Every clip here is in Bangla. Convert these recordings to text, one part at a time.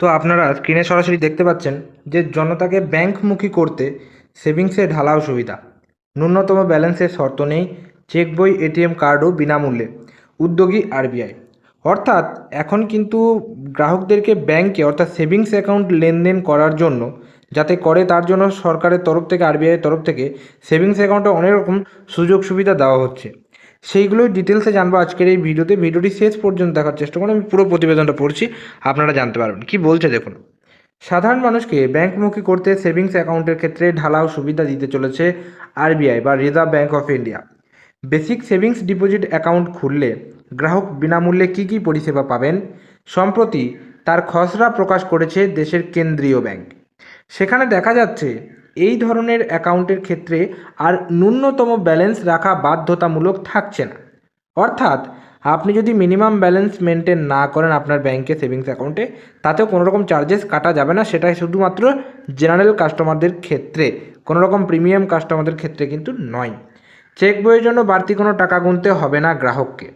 তো আপনারা স্ক্রিনে সরাসরি দেখতে পাচ্ছেন যে জনতাকে ব্যাংকমুখী করতে সেভিংসে ঢালাও সুবিধা। ন্যূনতম ব্যালেন্সের শর্ত নেই, চেক বই এটিএম কার্ডও বিনামূল্যে। উদ্যোগী আরবিআই অর্থাৎ এখন কিন্তু গ্রাহকদেরকে ব্যাংকে অর্থাৎ সেভিংস অ্যাকাউন্ট লেনদেন করার জন্য, যাতে করে তার জন্য সরকারের তরফ থেকে আরবিআইয়ের তরফ থেকে সেভিংস অ্যাকাউন্টে অনেক রকম সুযোগ সুবিধা দেওয়া হচ্ছে। সেইগুলোই ডিটেলসে জানব আজকের এই ভিডিওতে। ভিডিওটি শেষ পর্যন্ত দেখার চেষ্টা করুন, আমি পুরো প্রতিবেদনটা পড়ছি, আপনারা জানতে পারবেন। কি বলছে দেখুন, সাধারণ মানুষকে ব্যাংকমুখী করতে সেভিংস অ্যাকাউন্টের ক্ষেত্রে ঢালাও সুবিধা দিতে চলেছে আরবিআই বা reserve bank of India basic savings deposit account খুললে গ্রাহক বিনামূল্যে কী কী পরিষেবা পাবেন? সম্প্রতি তার খসড়া প্রকাশ করেছে দেশের কেন্দ্রীয় ব্যাংক। সেখানে দেখা যাচ্ছে এই ধরনের অ্যাকাউন্টের ক্ষেত্রে আর ন্যূনতম ব্যালেন্স রাখা বাধ্যতামূলক থাকছে না। অর্থাৎ আপনি যদি মিনিমাম ব্যালেন্স মেনটেন না করেন আপনার ব্যাংকে সেভিংস অ্যাকাউন্টে, তাতেও কোনো রকম চার্জেস কাটা যাবে না। সেটাই শুধুমাত্র জেনারেল কাস্টমারদের ক্ষেত্রে কোনো রকম প্রিমিয়াম কাস্টমারদের ক্ষেত্রে কিন্তু নয়। চেক বইয়ের জন্য বাড়তি কোনো টাকা গুনতে হবে না গ্রাহককে।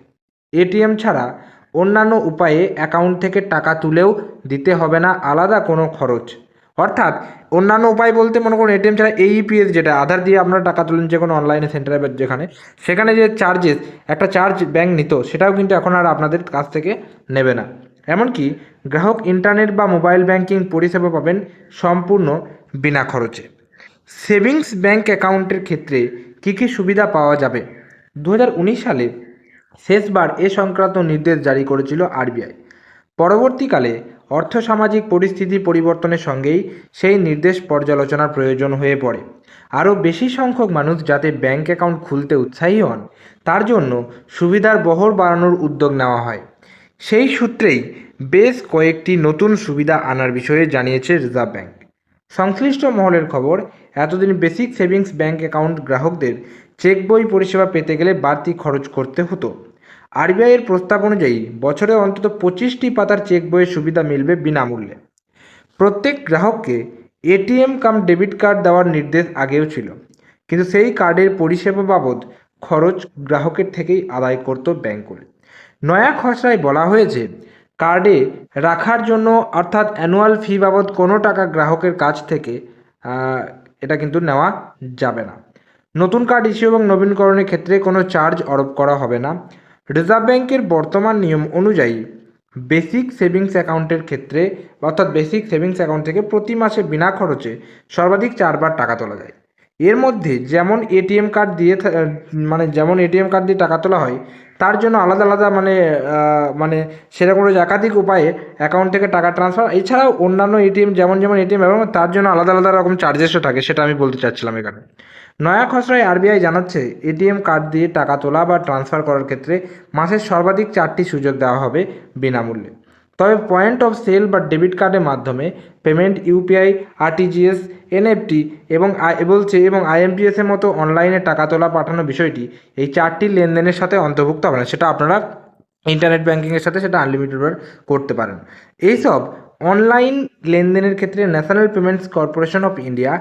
এটিএম ছাড়া অন্যান্য উপায়ে অ্যাকাউন্ট থেকে টাকা তুলেও দিতে হবে না। আলাদা কোনো খরচ। অর্থাৎ অন্যান্য উপায় বলতে মনে করুন এটিএম ছাড়া এইপিএস যেটা, আধার দিয়ে আপনারা টাকা তোলেন যে কোনো অনলাইনে সেন্টারে যেখানে, সেখানে যে চার্জেস একটা চার্জ ব্যাংক নিত, সেটাও কিন্তু এখন আর আপনাদের কাছ থেকে নেবে না। এমনকি গ্রাহক ইন্টারনেট বা মোবাইল ব্যাংকিং পরিষেবা পাবেন সম্পূর্ণ বিনা খরচে। সেভিংস ব্যাংক অ্যাকাউন্টের ক্ষেত্রে কী কী সুবিধা পাওয়া যাবে? দু হাজার উনিশ সালে শেষবার এ সংক্রান্ত নির্দেশ জারি করেছিল আরবিআই পরবর্তীকালে অর্থসামাজিক পরিস্থিতি পরিবর্তনের সঙ্গেই সেই নির্দেশ পর্যালোচনার প্রয়োজন হয়ে পড়ে। আরও বেশি সংখ্যক মানুষ যাতে ব্যাংক অ্যাকাউন্ট খুলতে উৎসাহী হন, তার জন্য সুবিধার বহর বাড়ানোর উদ্যোগ নেওয়া হয়। সেই সূত্রেই বেশ কয়েকটি নতুন সুবিধা আনার বিষয়ে জানিয়েছে রিজার্ভ ব্যাংক। সংশ্লিষ্ট মহলের খবর, এতদিন বেসিক সেভিংস ব্যাংক অ্যাকাউন্ট গ্রাহকদের চেক বই পরিষেবা পেতে গেলে বাড়তি খরচ করতে হতো। আরবিআইয়ের প্রস্তাব অনুযায়ী বছরে অন্তত পঁচিশটি পাতার চেক বইয়ের সুবিধা মিলবে বিনামূল্যে। প্রত্যেক গ্রাহককে এটিএম কাম ডেবিট কার্ড দেওয়ার নির্দেশ আগেও ছিল, কিন্তু সেই কার্ডের পরিষেবা বাবদ খরচ গ্রাহকের থেকেই আদায় করত ব্যাংকগুলো। নয়া খসড়ায় বলা হয়েছে, কার্ডে রাখার জন্য অর্থাৎ অ্যানুয়াল ফি বাবদ কোনো টাকা গ্রাহকের কাছ থেকে এটা কিন্তু নেওয়া যাবে না। নতুন কার্ড ইস্যু এবং নবীনকরণের ক্ষেত্রে কোনো চার্জ আরোপ করা হবে না। রিজার্ভ ব্যাংকের বর্তমান নিয়ম অনুযায়ী বেসিক সেভিংস অ্যাকাউন্টের ক্ষেত্রে অর্থাৎ বেসিক সেভিংস অ্যাকাউন্ট থেকে প্রতি মাসে বিনা খরচে সর্বাধিক চারবার টাকা তোলা যায়। এর মধ্যে যেমন এটিএম কার্ড দিয়ে মানে যেমন এটিএম কার্ড দিয়ে টাকা তোলা হয় তার জন্য আলাদা আলাদা মানে মানে সেরকম রয়েছে একাধিক উপায়ে অ্যাকাউন্ট থেকে টাকা ট্রান্সফার এছাড়াও অন্যান্য এটিএম যেমন যেমন এটিএম এবং তার জন্য আলাদা আলাদা রকম চার্জেসও থাকে, সেটা আমি বলতে চাচ্ছিলাম এখানে। নয়া খসড়ায় আরবিআই জানাচ্ছে এটিএম কার্ড দিয়ে টাকা তোলা বা ট্রান্সফার করার ক্ষেত্রে মাসের সর্বাধিক চারটি সুযোগ দেওয়া হবে বিনামূল্যে। তবে পয়েন্ট অফ সেল বা ডেবিট কার্ডের মাধ্যমে পেমেন্ট ইউপিআই আরটিজিএস এনএফটি এবং বলছে এবং আইএমপিএসের মতো অনলাইনে টাকা তোলা পাঠানো বিষয়টি এই চারটি লেনদেনের সাথে অন্তর্ভুক্ত হবে না। সেটা আপনারা ইন্টারনেট ব্যাঙ্কিংয়ের সাথে সেটা আনলিমিটেড করতে পারেন। এইসব অনলাইন লেনদেনের ক্ষেত্রে national payments corporation of India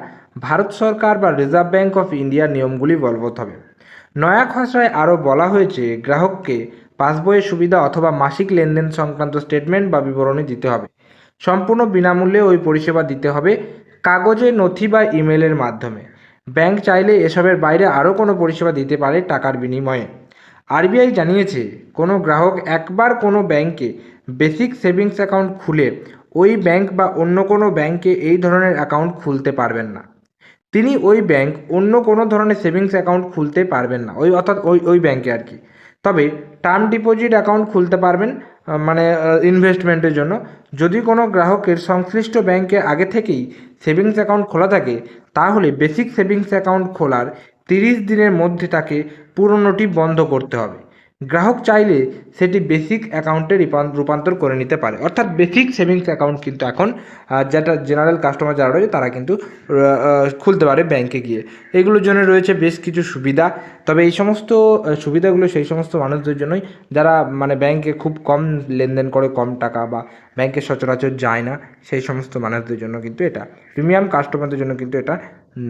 Bharat সরকার বা রিজার্ভ ব্যাঙ্ক অফ ইন্ডিয়ার নিয়মগুলি বলবৎ হবে। নয়া খসড়ায় আরও বলা হয়েছে, গ্রাহককে পাসবইয়ের সুবিধা অথবা মাসিক লেনদেন সংক্রান্ত স্টেটমেন্ট বা বিবরণী দিতে হবে। সম্পূর্ণ বিনামূল্যে ওই পরিষেবা দিতে হবে কাগজে, নথি বা ইমেলের মাধ্যমে। ব্যাংক চাইলে এসবের বাইরে আরও কোনো পরিষেবা দিতে পারে টাকার বিনিময়ে। আরবিআই জানিয়েছে, কোনো গ্রাহক একবার কোনো ব্যাংকে বেসিক সেভিংস অ্যাকাউন্ট খুলে ওই ব্যাংক বা অন্য কোনো ব্যাংকে এই ধরনের অ্যাকাউন্ট খুলতে পারবেন না। তিনি ওই ব্যাংক অন্য কোনো ধরনের সেভিংস অ্যাকাউন্ট খুলতে পারবেন না। ওই অর্থাৎ ওই ওই ব্যাংকে আর কি। তবে টার্ম ডিপোজিট অ্যাকাউন্ট খুলতে পারবেন মানে ইনভেস্টমেন্টের জন্য। যদি কোনো গ্রাহকের সংশ্লিষ্ট ব্যাংকে আগে থেকেই সেভিংস অ্যাকাউন্ট খোলা থাকে, তাহলে বেসিক সেভিংস অ্যাকাউন্ট খোলার তিরিশ দিনের মধ্যে তাকে পুরনোটি বন্ধ করতে হবে। গ্রাহক চাইলে সেটি বেসিক অ্যাকাউন্টে রূপান্তর করে নিতে পারে। অর্থাৎ বেসিক সেভিংস অ্যাকাউন্ট কিন্তু এখন যেটা জেনারেল কাস্টমার যারা রয়েছে তারা কিন্তু খুলতে পারে ব্যাংকে গিয়ে। এগুলোর জন্য রয়েছে বেশ কিছু সুবিধা। তবে এই সমস্ত সুবিধাগুলো সেই সমস্ত মানুষদের জন্যই, যারা মানে ব্যাংকে খুব কম লেনদেন করে, কম টাকা বা ব্যাংকে সচরাচর যায় না, সেই সমস্ত মানুষদের জন্য কিন্তু এটা। প্রিমিয়াম কাস্টমারদের জন্য কিন্তু এটা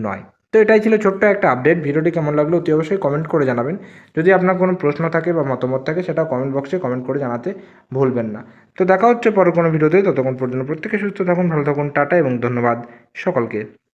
নয়। তো এটাই ছিল ছোট্ট একটা আপডেট ভিডিওটি কেমন লাগল অতি অবশ্যই কমেন্ট করে জানাবেন। যদি আপনার কোনো প্রশ্ন থাকে বা মতামত থাকে সেটা কমেন্ট বক্সে কমেন্ট করে জানাতে ভুলবেন না। তো দেখা হচ্ছে পরে কোনো ভিডিওতে। ততক্ষণ পর্যন্ত প্রত্যেকে সুস্থ থাকুন, ভালো থাকুন, টাটা এবং ধন্যবাদ সকলকে।